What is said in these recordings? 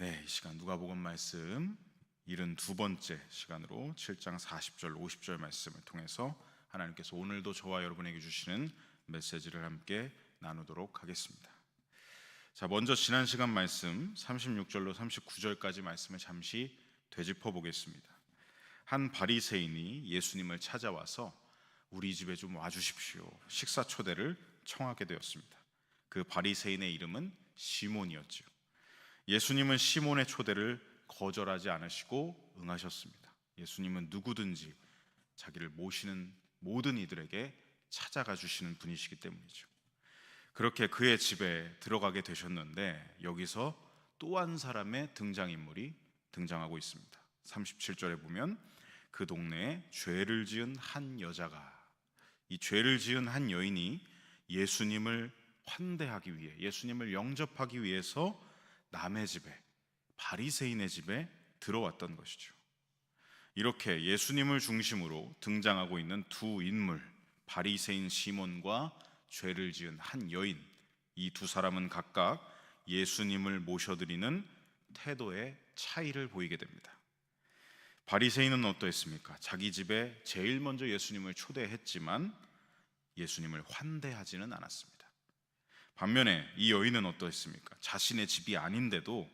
네, 이 시간 누가복음 말씀 72번째 시간으로 7장 40절 50절 말씀을 통해서 하나님께서 오늘도 저와 여러분에게 주시는 메시지를 함께 나누도록 하겠습니다. 자, 먼저 지난 시간 말씀 36절로 39절까지 말씀을 잠시 되짚어 보겠습니다. 한 바리새인이 예수님을 찾아와서 우리 집에 좀 와 주십시오. 식사 초대를 청하게 되었습니다. 그 바리새인의 이름은 시몬이었지요. 예수님은 시몬의 초대를 거절하지 않으시고 응하셨습니다. 예수님은 누구든지 자기를 모시는 모든 이들에게 찾아가 주시는 분이시기 때문이죠. 그렇게 그의 집에 들어가게 되셨는데 여기서 또 한 사람의 등장인물이 등장하고 있습니다. 37절에 보면 그 동네에 죄를 지은 한 여자가 이 죄를 지은 한 여인이 예수님을 환대하기 위해 예수님을 영접하기 위해서 남의 집에 바리새인의 집에 들어왔던 것이죠. 이렇게 예수님을 중심으로 등장하고 있는 두 인물 바리새인 시몬과 죄를 지은 한 여인 이 두 사람은 각각 예수님을 모셔드리는 태도의 차이를 보이게 됩니다. 바리새인은 어떠했습니까? 자기 집에 제일 먼저 예수님을 초대했지만 예수님을 환대하지는 않았습니다. 반면에 이 여인은 어떠했습니까? 자신의 집이 아닌데도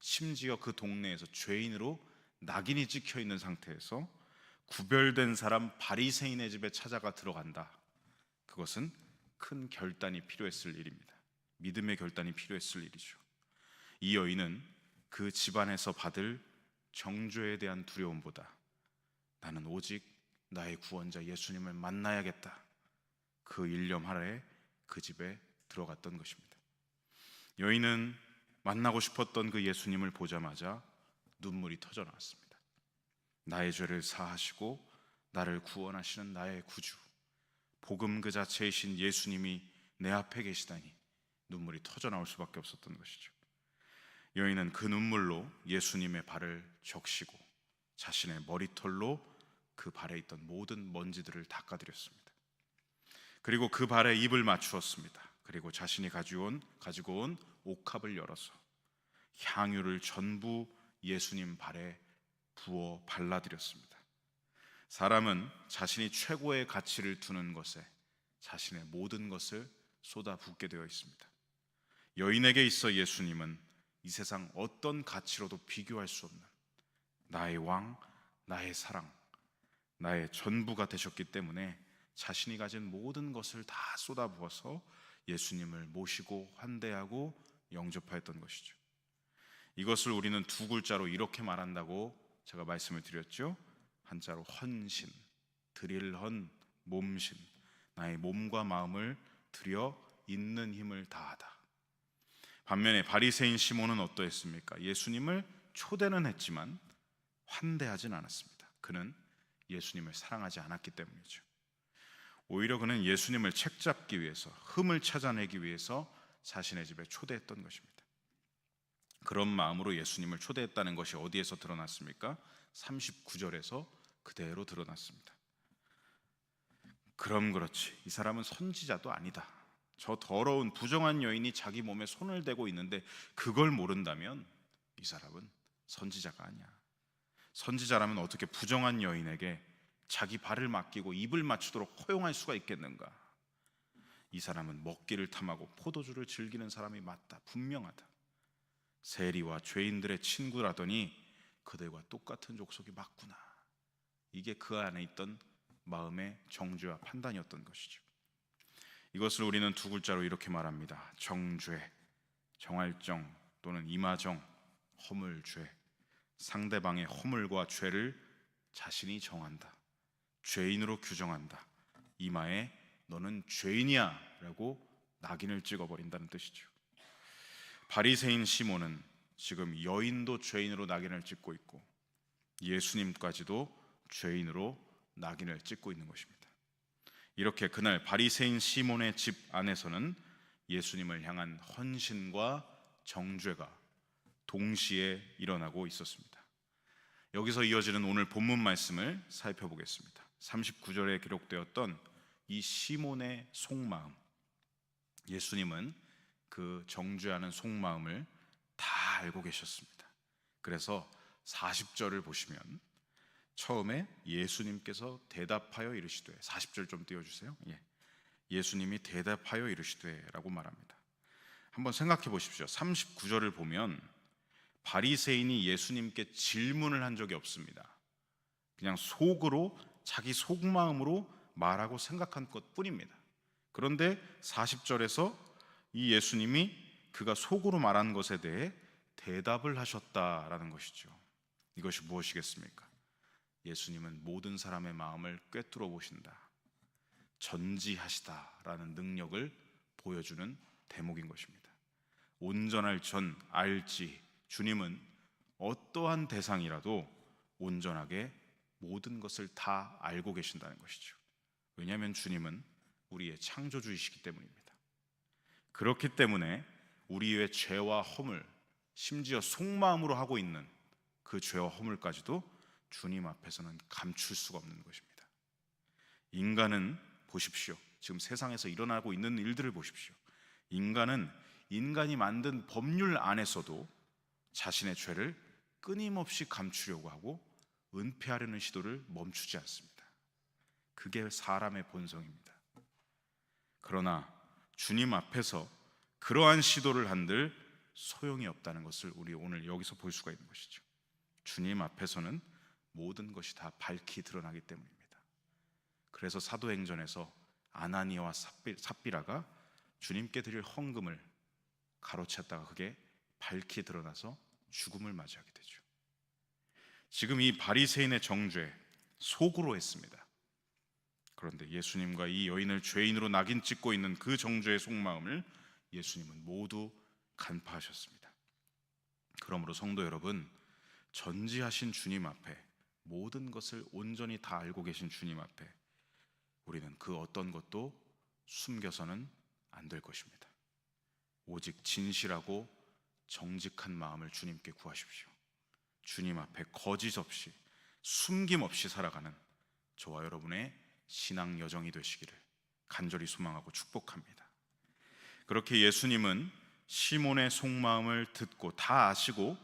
심지어 그 동네에서 죄인으로 낙인이 찍혀 있는 상태에서 구별된 사람 바리새인의 집에 찾아가 들어간다. 그것은 큰 결단이 필요했을 일입니다. 믿음의 결단이 필요했을 일이죠. 이 여인은 그 집안에서 받을 정죄에 대한 두려움보다 나는 오직 나의 구원자 예수님을 만나야겠다. 그 일념 하에 그 집에 들어갔던 것입니다. 여인은 만나고 싶었던 그 예수님을 보자마자 눈물이 터져 나왔습니다. 나의 죄를 사하시고 나를 구원하시는 나의 구주, 복음 그 자체이신 예수님이 내 앞에 계시다니 눈물이 터져 나올 수밖에 없었던 것이죠. 여인은 그 눈물로 예수님의 발을 적시고 자신의 머리털로 그 발에 있던 모든 먼지들을 닦아드렸습니다. 그리고 그 발에 입을 맞추었습니다. 그리고 자신이 가지고 온, 가지고 온 옥합을 열어서 향유를 전부 예수님 발에 부어 발라드렸습니다. 사람은 자신이 최고의 가치를 두는 것에 자신의 모든 것을 쏟아붓게 되어 있습니다. 여인에게 있어 예수님은 이 세상 어떤 가치로도 비교할 수 없는 나의 왕, 나의 사랑, 나의 전부가 되셨기 때문에 자신이 가진 모든 것을 다 쏟아부어서 예수님을 모시고 환대하고 영접하였던 것이죠. 이것을 우리는 두 글자로 이렇게 말한다고 제가 말씀을 드렸죠. 한자로 헌신, 드릴 헌, 몸신, 나의 몸과 마음을 들여 있는 힘을 다하다. 반면에 바리새인 시몬은 어떠했습니까? 예수님을 초대는 했지만 환대하진 않았습니다. 그는 예수님을 사랑하지 않았기 때문이죠. 오히려 그는 예수님을 책잡기 위해서 흠을 찾아내기 위해서 자신의 집에 초대했던 것입니다. 그런 마음으로 예수님을 초대했다는 것이 어디에서 드러났습니까? 39절에서 그대로 드러났습니다. 그럼 그렇지. 이 사람은 선지자도 아니다. 저 더러운 부정한 여인이 자기 몸에 손을 대고 있는데 그걸 모른다면 이 사람은 선지자가 아니야. 선지자라면 어떻게 부정한 여인에게 자기 발을 맡기고 입을 맞추도록 허용할 수가 있겠는가? 이 사람은 먹기를 탐하고 포도주를 즐기는 사람이 맞다. 분명하다. 세리와 죄인들의 친구라더니 그들과 똑같은 족속이 맞구나. 이게 그 안에 있던 마음의 정죄와 판단이었던 것이죠. 이것을 우리는 두 글자로 이렇게 말합니다. 정죄, 정할정 또는 이마정, 허물죄. 상대방의 허물과 죄를 자신이 정한다. 죄인으로 규정한다. 이마에 너는 죄인이야라고 낙인을 찍어 버린다는 뜻이죠. 바리새인 시몬은 지금 여인도 죄인으로 낙인을 찍고 있고 예수님까지도 죄인으로 낙인을 찍고 있는 것입니다. 이렇게 그날 바리새인 시몬의 집 안에서는 예수님을 향한 헌신과 정죄가 동시에 일어나고 있었습니다. 여기서 이어지는 오늘 본문 말씀을 살펴보겠습니다. 39절에 기록되었던 이 시몬의 속마음. 예수님은 그 정죄하는 속마음을 다 알고 계셨습니다. 그래서 40절을 보시면 처음에 예수님께서 대답하여 이르시되 40절 좀 띄워 주세요. 예. 예수님이 대답하여 이르시되라고 말합니다. 한번 생각해 보십시오. 39절을 보면 바리새인이 예수님께 질문을 한 적이 없습니다. 그냥 속으로 자기 속마음으로 말하고 생각한 것 뿐입니다. 그런데 40절에서 이 예수님이 그가 속으로 말한 것에 대해 대답을 하셨다라는 것이죠. 이것이 무엇이겠습니까? 예수님은 모든 사람의 마음을 꿰뚫어 보신다. 전지하시다라는 능력을 보여주는 대목인 것입니다. 온전할 전 알지 주님은 어떠한 대상이라도 온전하게 모든 것을 다 알고 계신다는 것이죠. 왜냐하면 주님은 우리의 창조주이시기 때문입니다. 그렇기 때문에 우리의 죄와 허물, 심지어 속마음으로 하고 있는 그 죄와 허물까지도 주님 앞에서는 감출 수가 없는 것입니다. 인간은 보십시오. 지금 세상에서 일어나고 있는 일들을 보십시오. 인간은 인간이 만든 법률 안에서도 자신의 죄를 끊임없이 감추려고 하고 은폐하려는 시도를 멈추지 않습니다. 그게 사람의 본성입니다. 그러나 주님 앞에서 그러한 시도를 한들 소용이 없다는 것을 우리 오늘 여기서 볼 수가 있는 것이죠. 주님 앞에서는 모든 것이 다 밝히 드러나기 때문입니다. 그래서 사도행전에서 아나니아와 삽비라가 주님께 드릴 헌금을 가로챘다가 그게 밝히 드러나서 죽음을 맞이하게 되죠. 지금 이 바리새인의 정죄 속으로 했습니다. 그런데 예수님과 이 여인을 죄인으로 낙인 찍고 있는 그 정죄의 속마음을 예수님은 모두 간파하셨습니다. 그러므로 성도 여러분, 전지하신 주님 앞에 모든 것을 온전히 다 알고 계신 주님 앞에 우리는 그 어떤 것도 숨겨서는 안 될 것입니다. 오직 진실하고 정직한 마음을 주님께 구하십시오. 주님 앞에 거짓 없이 숨김 없이 살아가는 저와 여러분의 신앙 여정이 되시기를 간절히 소망하고 축복합니다. 그렇게 예수님은 시몬의 속마음을 듣고 다 아시고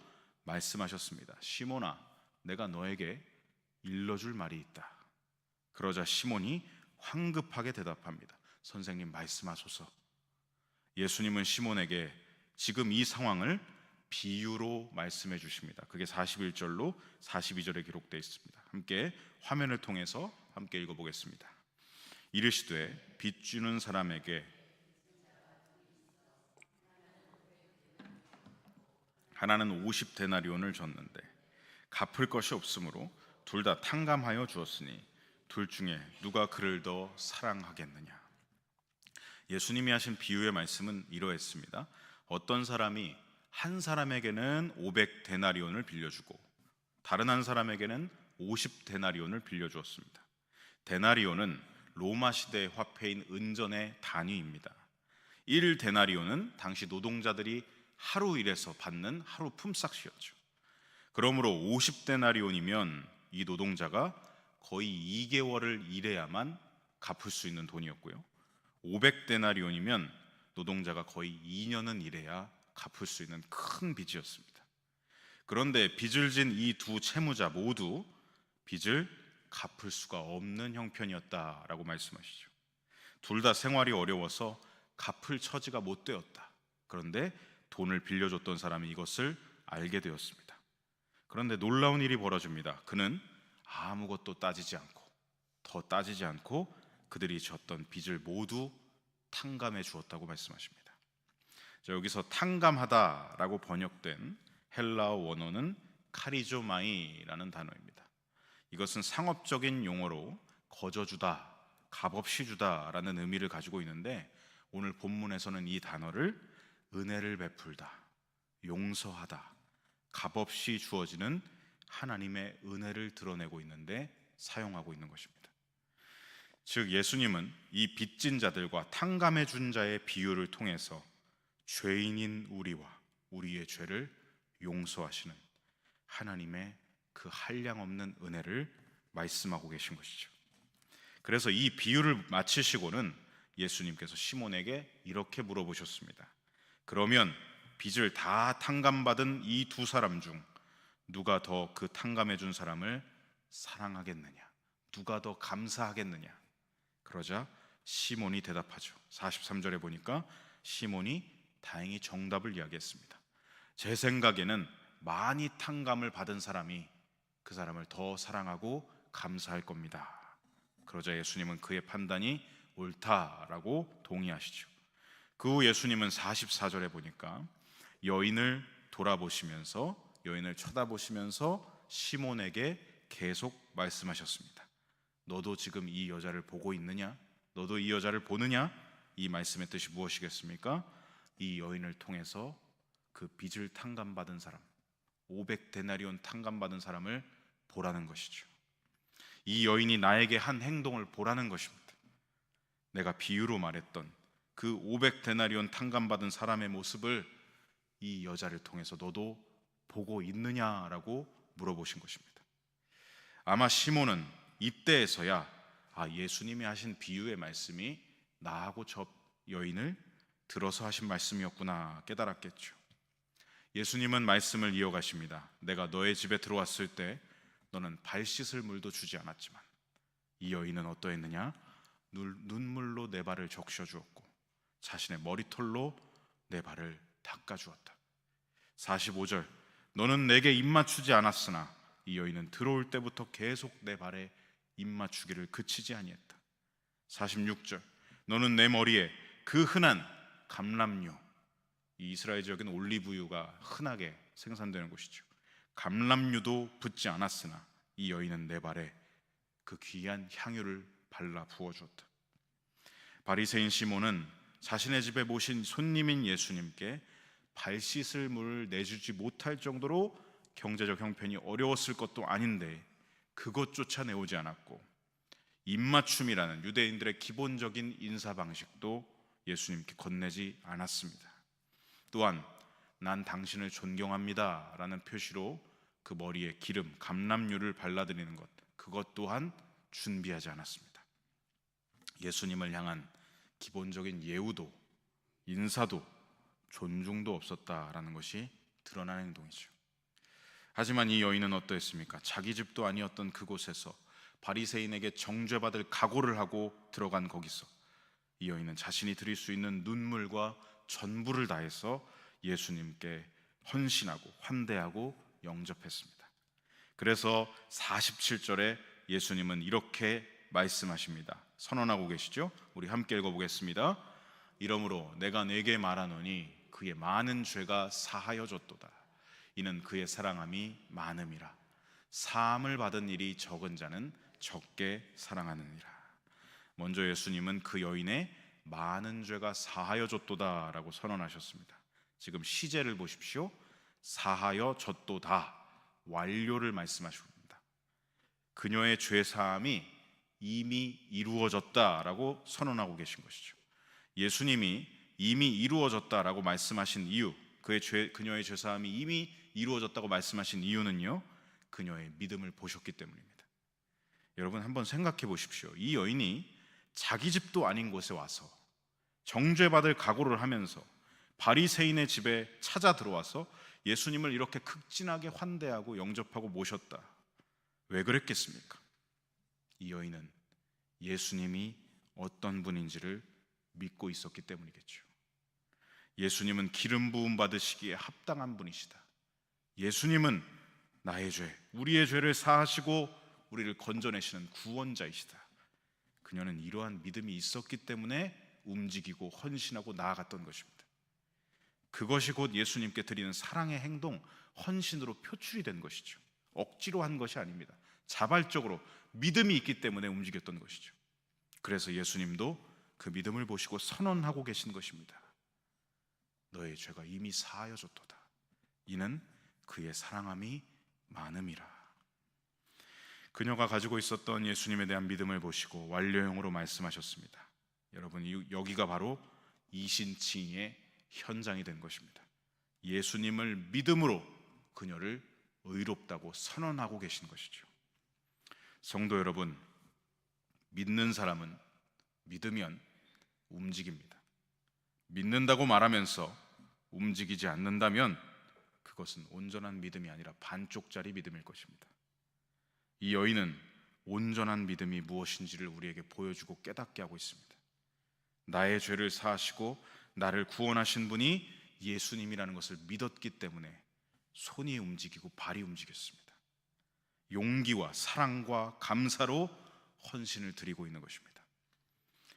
말씀하셨습니다. 시몬아, 내가 너에게 일러줄 말이 있다. 그러자 시몬이 황급하게 대답합니다. 선생님 말씀하소서. 예수님은 시몬에게 지금 이 상황을 비유로 말씀해 주십니다. 그게 41절로 42절에 기록되어 있습니다. 함께 화면을 통해서 함께 읽어 보겠습니다. 이르시되 빚 주는 사람에게 하나는 50데나리온을 줬는데 갚을 것이 없으므로 둘 다 탕감하여 주었으니 둘 중에 누가 그를 더 사랑하겠느냐? 예수님이 하신 비유의 말씀은 이러했습니다. 어떤 사람이 한 사람에게는 500 데나리온을 빌려주고 다른 한 사람에게는 50 데나리온을 빌려주었습니다. 데나리온은 로마 시대 화폐인 은전의 단위입니다. 1 데나리온은 당시 노동자들이 하루 일해서 받는 하루 품삯이었죠. 그러므로 50 데나리온이면 이 노동자가 거의 2개월을 일해야만 갚을 수 있는 돈이었고요. 500 데나리온이면 노동자가 거의 2년은 일해야 갚을 수 있는 큰 빚이었습니다. 그런데 빚을 진 이 두 채무자 모두 빚을 갚을 수가 없는 형편이었다라고 말씀하시죠. 둘 다 생활이 어려워서 갚을 처지가 못 되었다. 그런데 돈을 빌려줬던 사람이 이것을 알게 되었습니다. 그런데 놀라운 일이 벌어집니다. 그는 아무것도 따지지 않고 더 따지지 않고 그들이 졌던 빚을 모두 탕감해 주었다고 말씀하십니다. 자, 여기서 탕감하다라고 번역된 헬라어 원어는 카리조마이라는 단어입니다. 이것은 상업적인 용어로 거저주다, 값없이 주다라는 의미를 가지고 있는데 오늘 본문에서는 이 단어를 은혜를 베풀다, 용서하다, 값없이 주어지는 하나님의 은혜를 드러내고 있는데 사용하고 있는 것입니다. 즉 예수님은 이 빚진 자들과 탕감해 준 자의 비유를 통해서 죄인인 우리와 우리의 죄를 용서하시는 하나님의 그 한량 없는 은혜를 말씀하고 계신 것이죠. 그래서 이 비유를 마치시고는 예수님께서 시몬에게 이렇게 물어보셨습니다. 그러면 빚을 다 탕감받은 이 두 사람 중 누가 더 그 탕감해 준 사람을 사랑하겠느냐? 누가 더 감사하겠느냐? 그러자 시몬이 대답하죠. 43절에 보니까 시몬이 다행히 정답을 이야기했습니다. 제 생각에는 많이 탕감을 받은 사람이 그 사람을 더 사랑하고 감사할 겁니다. 그러자 예수님은 그의 판단이 옳다라고 동의하시죠. 그 후 예수님은 44절에 보니까 여인을 돌아보시면서 여인을 쳐다보시면서 시몬에게 계속 말씀하셨습니다. 너도 지금 이 여자를 보고 있느냐? 너도 이 여자를 보느냐? 이 말씀의 뜻이 무엇이겠습니까? 이 여인을 통해서 그 빚을 탕감받은 사람, 500데나리온 탕감받은 사람을 보라는 것이죠. 이 여인이 나에게 한 행동을 보라는 것입니다. 내가 비유로 말했던 그 500데나리온 탕감받은 사람의 모습을 이 여자를 통해서 너도 보고 있느냐라고 물어보신 것입니다. 아마 시몬은 이때에서야 아 예수님이 하신 비유의 말씀이 나하고 저 여인을 들어서 하신 말씀이었구나 깨달았겠죠. 예수님은 말씀을 이어가십니다. 내가 너의 집에 들어왔을 때 너는 발 씻을 물도 주지 않았지만 이 여인은 어떠했느냐? 눈- 눈물로 내 발을 적셔 주었고 자신의 머리털로 내 발을 닦아 주었다. 45절 너는 내게 입 맞추지 않았으나 이 여인은 들어올 때부터 계속 내 발에 입 맞추기를 그치지 아니했다. 46절 너는 내 머리에 그 흔한 감람류 이 이스라엘 지역은 올리브유가 흔하게 생산되는 곳이죠. 감람류도 붙지 않았으나 이 여인은 내 발에 그 귀한 향유를 발라 부어 주었다. 바리새인 시몬은 자신의 집에 모신 손님인 예수님께 발 씻을 물을 내주지 못할 정도로 경제적 형편이 어려웠을 것도 아닌데 그것조차 내오지 않았고 입맞춤이라는 유대인들의 기본적인 인사 방식도 예수님께 건네지 않았습니다. 또한 난 당신을 존경합니다라는 표시로 그 머리에 기름 감람유를 발라드리는 것 그것 또한 준비하지 않았습니다. 예수님을 향한 기본적인 예우도 인사도 존중도 없었다라는 것이 드러나는 행동이죠. 하지만 이 여인은 어떠했습니까? 자기 집도 아니었던 그곳에서 바리새인에게 정죄받을 각오를 하고 들어간 거기서 이 여인은 자신이 드릴 수 있는 눈물과 전부를 다해서 예수님께 헌신하고 환대하고 영접했습니다. 그래서 47절에 예수님은 이렇게 말씀하십니다. 선언하고 계시죠? 우리 함께 읽어보겠습니다. 이러므로 내가 내게 말하노니 그의 많은 죄가 사하여졌도다. 이는 그의 사랑함이 많음이라. 사함을 받은 일이 적은 자는 적게 사랑하느니라. 먼저 예수님은 그 여인의 많은 죄가 사하여 졌도다라고 선언하셨습니다. 지금 시제를 보십시오. 사하여 졌도다 완료를 말씀하십니다. 그녀의 죄 사함이 이미 이루어졌다라고 선언하고 계신 것이죠. 예수님이 이미 이루어졌다라고 말씀하신 이유, 그의 죄, 그녀의 죄 사함이 이미 이루어졌다고 말씀하신 이유는요. 그녀의 믿음을 보셨기 때문입니다. 여러분 한번 생각해 보십시오. 이 여인이 자기 집도 아닌 곳에 와서 정죄받을 각오를 하면서 바리새인의 집에 찾아 들어와서 예수님을 이렇게 극진하게 환대하고 영접하고 모셨다. 왜 그랬겠습니까? 이 여인은 예수님이 어떤 분인지를 믿고 있었기 때문이겠죠. 예수님은 기름 부음 받으시기에 합당한 분이시다. 예수님은 나의 죄, 우리의 죄를 사하시고 우리를 건져내시는 구원자이시다. 그녀는 이러한 믿음이 있었기 때문에 움직이고 헌신하고 나아갔던 것입니다. 그것이 곧 예수님께 드리는 사랑의 행동, 헌신으로 표출이 된 것이죠. 억지로 한 것이 아닙니다. 자발적으로 믿음이 있기 때문에 움직였던 것이죠. 그래서 예수님도 그 믿음을 보시고 선언하고 계신 것입니다. 너의 죄가 이미 사하여졌도다. 이는 그의 사랑함이 많음이라. 그녀가 가지고 있었던 예수님에 대한 믿음을 보시고 완료형으로 말씀하셨습니다. 여러분 이- 여기가 바로 이신칭의 현장이 된 것입니다. 예수님을 믿음으로 그녀를 의롭다고 선언하고 계신 것이죠. 성도 여러분, 믿는 사람은 믿으면 움직입니다. 믿는다고 말하면서 움직이지 않는다면 그것은 온전한 믿음이 아니라 반쪽짜리 믿음일 것입니다. 이 여인은 온전한 믿음이 무엇인지를 우리에게 보여주고 깨닫게 하고 있습니다. 나의 죄를 사하시고 나를 구원하신 분이 예수님이라는 것을 믿었기 때문에 손이 움직이고 발이 움직였습니다. 용기와 사랑과 감사로 헌신을 드리고 있는 것입니다.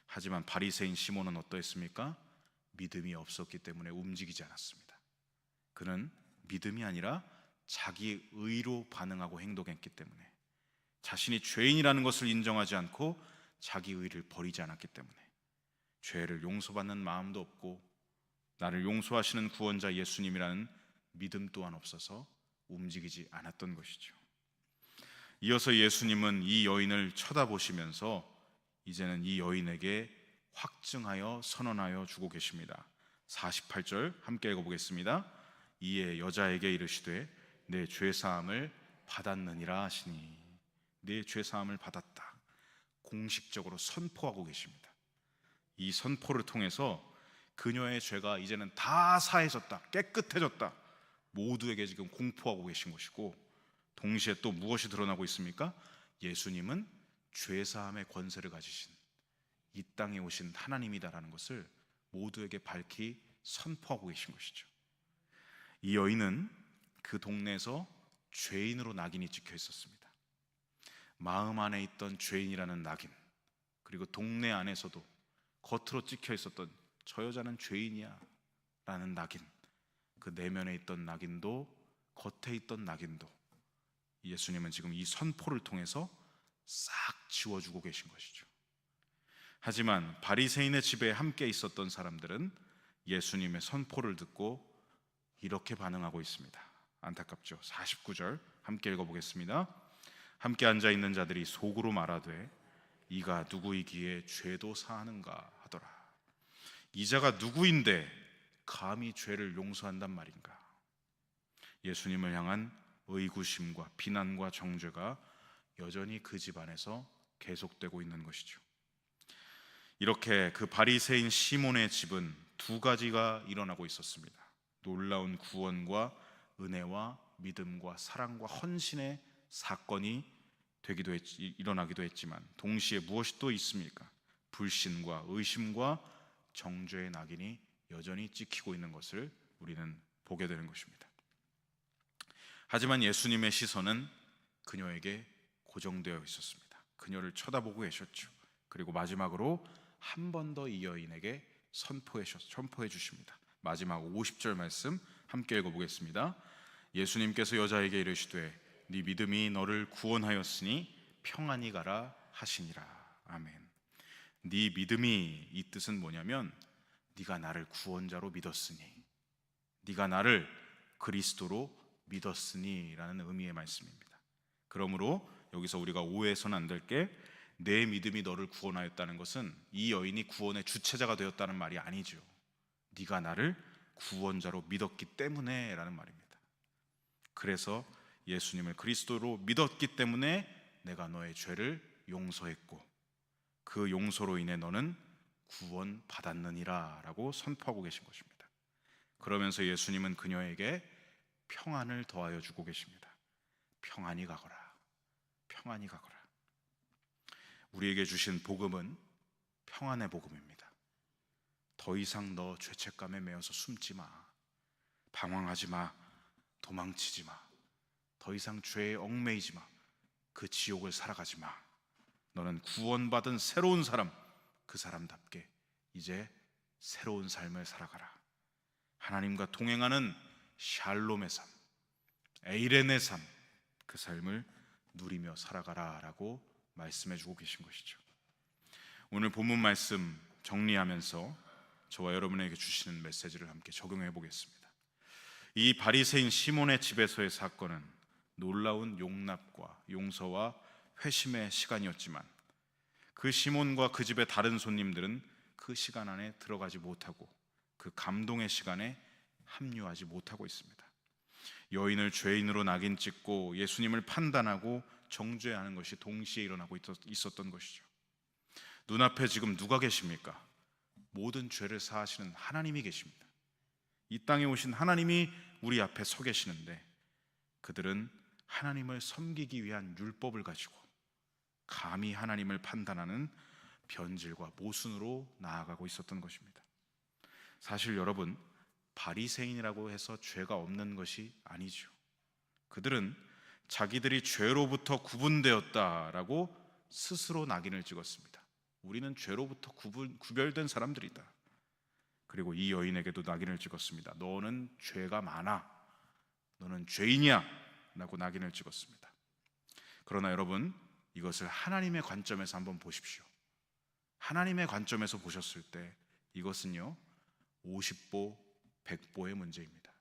하지만 바리새인 시몬은 어떠했습니까? 믿음이 없었기 때문에 움직이지 않았습니다. 그는 믿음이 아니라 자기 의로 반응하고 행동했기 때문에 자신이 죄인이라는 것을 인정하지 않고 자기 의를 버리지 않았기 때문에 죄를 용서받는 마음도 없고 나를 용서하시는 구원자 예수님이라는 믿음 또한 없어서 움직이지 않았던 것이죠. 이어서 예수님은 이 여인을 쳐다보시면서 이제는 이 여인에게 확증하여 선언하여 주고 계십니다. 48절 함께 읽어보겠습니다. 이에 여자에게 이르시되 내 죄 사함을 받았느니라 하시니 내 죄 사함을 받았다. 공식적으로 선포하고 계십니다. 이 선포를 통해서 그녀의 죄가 이제는 다 사해졌다. 깨끗해졌다. 모두에게 지금 공포하고 계신 것이고 동시에 또 무엇이 드러나고 있습니까? 예수님은 죄 사함의 권세를 가지신 이 땅에 오신 하나님이다라는 것을 모두에게 밝히 선포하고 계신 것이죠. 이 여인은 그 동네에서 죄인으로 낙인이 찍혀 있었습니다. 마음 안에 있던 죄인이라는 낙인, 그리고 동네 안에서도 겉으로 찍혀 있었던 저 여자는 죄인이야 라는 낙인, 그 내면에 있던 낙인도 겉에 있던 낙인도 예수님은 지금 이 선포를 통해서 싹 지워주고 계신 것이죠. 하지만 바리새인의 집에 함께 있었던 사람들은 예수님의 선포를 듣고 이렇게 반응하고 있습니다. 안타깝죠. 49절 함께 읽어 보겠습니다. 함께 앉아 있는 자들이 속으로 말하되 이가 누구이기에 죄도 사하는가 하더라. 이자가 누구인데 감히 죄를 용서한단 말인가? 예수님을 향한 의구심과 비난과 정죄가 여전히 그 집안에서 계속되고 있는 것이죠. 이렇게 그 바리새인 시몬의 집은 두 가지가 일어나고 있었습니다. 놀라운 구원과 은혜와 믿음과 사랑과 헌신의 사건이 되기도 했, 일어나기도 했지만 동시에 무엇이 또 있습니까? 불신과 의심과 정죄의 낙인이 여전히 찍히고 있는 것을 우리는 보게 되는 것입니다. 하지만 예수님의 시선은 그녀에게 고정되어 있었습니다. 그녀를 쳐다보고 계셨죠. 그리고 마지막으로 한 번 더 이 여인에게 선포해, 선포해 주십니다. 마지막 50절 말씀 함께 읽어보겠습니다. 예수님께서 여자에게 이르시되 네 믿음이 너를 구원하였으니 평안히 가라 하시니라. 아멘. 네 믿음이 이 뜻은 뭐냐면 네가 나를 구원자로 믿었으니 네가 나를 그리스도로 믿었으니라는 의미의 말씀입니다. 그러므로 여기서 우리가 오해해서는 안 될 게 내 믿음이 너를 구원하였다는 것은 이 여인이 구원의 주체자가 되었다는 말이 아니죠. 네가 나를 구원자로 믿었기 때문에라는 말입니다. 그래서 예수님을 그리스도로 믿었기 때문에 내가 너의 죄를 용서했고 그 용서로 인해 너는 구원 받았느니라라고 선포하고 계신 것입니다. 그러면서 예수님은 그녀에게 평안을 더하여 주고 계십니다. 평안히 가거라. 평안히 가거라. 우리에게 주신 복음은 평안의 복음입니다. 더 이상 너 죄책감에 매여서 숨지 마. 방황하지 마. 도망치지 마. 더 이상 죄에 얽매이지 마. 그 지옥을 살아가지 마. 너는 구원받은 새로운 사람, 그 사람답게 이제 새로운 삶을 살아가라. 하나님과 동행하는 샬롬의 삶, 에이렌의 삶, 그 삶을 누리며 살아가라라고 말씀해 주고 계신 것이죠. 오늘 본문 말씀 정리하면서 저와 여러분에게 주시는 메시지를 함께 적용해 보겠습니다. 이 바리새인 시몬의 집에서의 사건은 놀라운 용납과 용서와 회심의 시간이었지만 그 시몬과 그 집의 다른 손님들은 그 시간 안에 들어가지 못하고 그 감동의 시간에 합류하지 못하고 있습니다. 여인을 죄인으로 낙인 찍고 예수님을 판단하고 정죄하는 것이 동시에 일어나고 있었던 것이죠. 눈앞에 지금 누가 계십니까? 모든 죄를 사하시는 하나님이 계십니다. 이 땅에 오신 하나님이 우리 앞에 서 계시는데 그들은 하나님을 섬기기 위한 율법을 가지고 감히 하나님을 판단하는 변질과 모순으로 나아가고 있었던 것입니다. 사실 여러분 바리새인이라고 해서 죄가 없는 것이 아니죠. 그들은 자기들이 죄로부터 구분되었다라고 스스로 낙인을 찍었습니다. 우리는 죄로부터 구분, 구별된 사람들이다. 그리고 이 여인에게도 낙인을 찍었습니다. 너는 죄가 많아. 너는 죄인이야. 라고 낙인을 찍었습니다. 그러나 여러분, 이것을 하나님의 관점에서 한번 보십시오. 하나님의 관점에서 보셨을 때 이것은요, 50보, 100보의 문제입니다.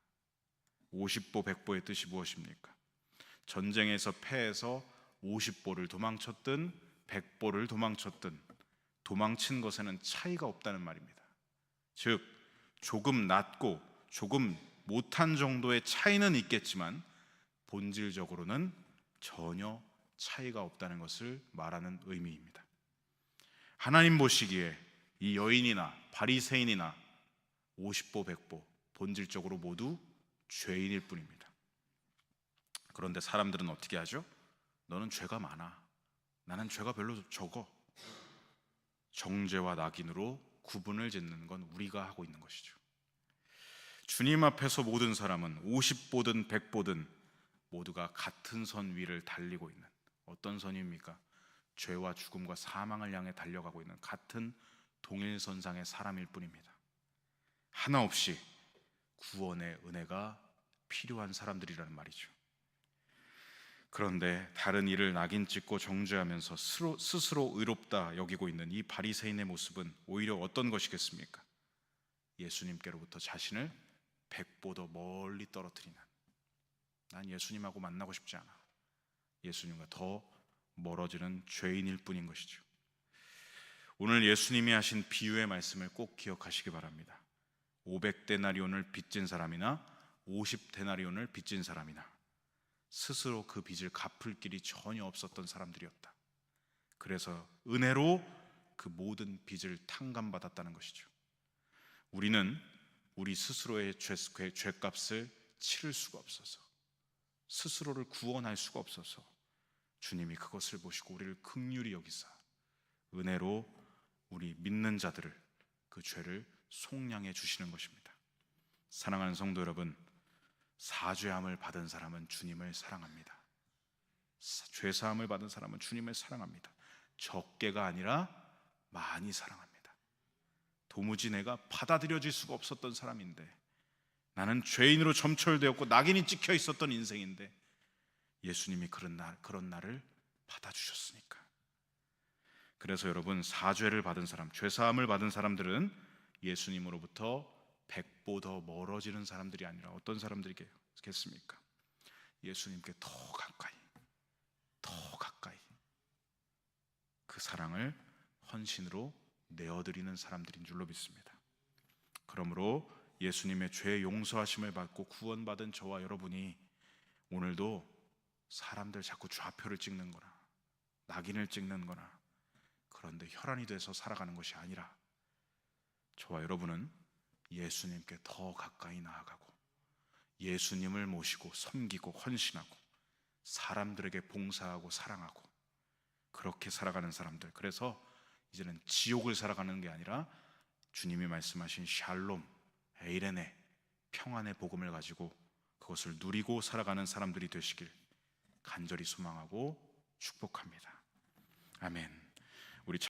50보, 100보의 뜻이 무엇입니까? 전쟁에서 패해서 50보를 도망쳤든 100보를 도망쳤든 도망친 것에는 차이가 없다는 말입니다. 즉, 조금 낮고 조금 못한 정도의 차이는 있겠지만 본질적으로는 전혀 차이가 없다는 것을 말하는 의미입니다. 하나님 보시기에 이 여인이나 바리새인이나 50보 100보 본질적으로 모두 죄인일 뿐입니다. 그런데 사람들은 어떻게 하죠? 너는 죄가 많아. 나는 죄가 별로 적어. 정죄와 낙인으로 구분을 짓는 건 우리가 하고 있는 것이죠. 주님 앞에서 모든 사람은 50보든 100보든 모두가 같은 선 위를 달리고 있는 어떤 선입니까? 죄와 죽음과 사망을 향해 달려가고 있는 같은 동일선상의 사람일 뿐입니다. 하나 없이 구원의 은혜가 필요한 사람들이라는 말이죠. 그런데 다른 일을 낙인 찍고 정죄하면서 스스로, 스스로 의롭다 여기고 있는 이 바리새인의 모습은 오히려 어떤 것이겠습니까? 예수님께로부터 자신을 백보 더 멀리 떨어뜨리는 난 예수님하고 만나고 싶지 않아. 예수님과 더 멀어지는 죄인일 뿐인 것이죠. 오늘 예수님이 하신 비유의 말씀을 꼭 기억하시기 바랍니다. 500데나리온을 빚진 사람이나 50데나리온을 빚진 사람이나 스스로 그 빚을 갚을 길이 전혀 없었던 사람들이었다. 그래서 은혜로 그 모든 빚을 탕감받았다는 것이죠. 우리는 우리 스스로의 죄, 죄값을 치를 수가 없어서 스스로를 구원할 수가 없어서 주님이 그것을 보시고 우리를 극률히 여기사 은혜로 우리 믿는 자들을 그 죄를 속량해 주시는 것입니다. 사랑하는 성도 여러분, 사죄함을 받은 사람은 주님을 사랑합니다. 죄 사함을 받은 사람은 주님을 사랑합니다. 적게가 아니라 많이 사랑합니다. 도무지 내가 받아들여질 수가 없었던 사람인데 나는 죄인으로 점철되었고 낙인이 찍혀 있었던 인생인데 예수님이 그런 날 그런 나를 받아 주셨으니까. 그래서 여러분 사죄를 받은 사람, 죄 사함을 받은 사람들은 예수님으로부터 백보 더 멀어지는 사람들이 아니라 어떤 사람들이겠습니까? 예수님께 더 가까이, 더 가까이 그 사랑을 헌신으로 내어드리는 사람들인 줄로 믿습니다. 그러므로 예수님의 죄 용서하심을 받고 구원받은 저와 여러분이 오늘도 사람들 자꾸 좌표를 찍는 거나 낙인을 찍는 거나 그런데 혈안이 돼서 살아가는 것이 아니라 저와 여러분은 예수님께 더 가까이 나아가고 예수님을 모시고 섬기고 헌신하고 사람들에게 봉사하고 사랑하고 그렇게 살아가는 사람들. 그래서 이제는 지옥을 살아가는 게 아니라 주님이 말씀하신 샬롬 에이레네 평안의 복음을 가지고 그것을 누리고 살아가는 사람들이 되시길 간절히 소망하고 축복합니다. 아멘.